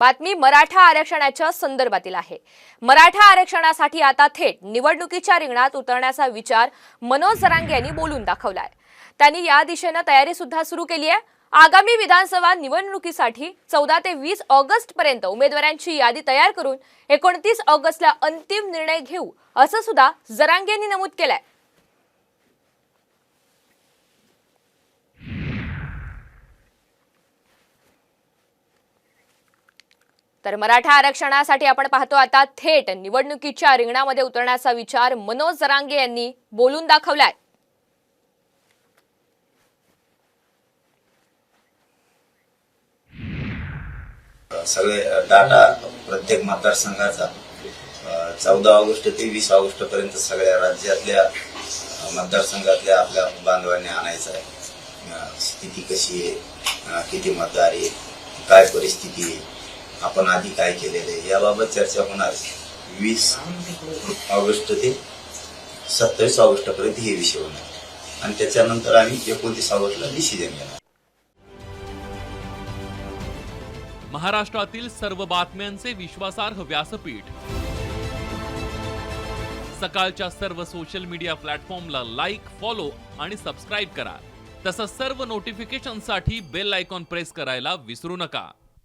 बातमी मराठा आरक्षणाच्या संदर्भातील आहे. मराठा आरक्षणासाठी आता थेट निवडणुकीच्या रिंगणात उतरण्याचा विचार मनोज जरांगे यांनी बोलून दाखवलाय. त्यांनी या दिशेनं तयारी सुद्धा सुरू केली आहे. आगामी विधानसभा निवडणुकीसाठी चौदा ते वीस ऑगस्ट पर्यंत उमेदवारांची यादी तयार करून एकोणतीस ऑगस्टला अंतिम निर्णय घेऊ असं सुद्धा जरांगे यांनी नमूद केलंय. तर मराठा आरक्षणासाठी आपण पाहतो आता थेट निवडणुकीच्या रिंगणामध्ये उतरण्याचा विचार मनोज जरांगे यांनी बोलून दाखवलाय. सगळे डाटा प्रत्येक मतदारसंघाचा. चौदा ऑगस्ट ते वीस ऑगस्ट पर्यंत सगळ्या राज्यातल्या मतदारसंघातल्या आपल्या बांधवांनी आणायचा आहे. स्थिती कशी आहे? किती मतदार आहे काय परिस्थिती आहे? आपण आधी काय केलेलं आहे? याबाबत चर्चा होणार वीस ऑगस्ट ते सत्तावीस ऑगस्ट पर्यंत हे विषय होणार आणि त्याच्यानंतर आम्ही एकोणतीस ऑगस्टला डिसिजन घेणार महाराष्ट्रातील सर्व बातम्यांचे विश्वासार्ह व्यासपीठ. सकाळच्या सर्व सोशल मीडिया प्लॅटफॉर्मला लाईक फॉलो आणि सबस्क्राईब करा. तसंच सर्व नोटिफिकेशनसाठी बेल आयकॉन प्रेस करायला विसरू नका.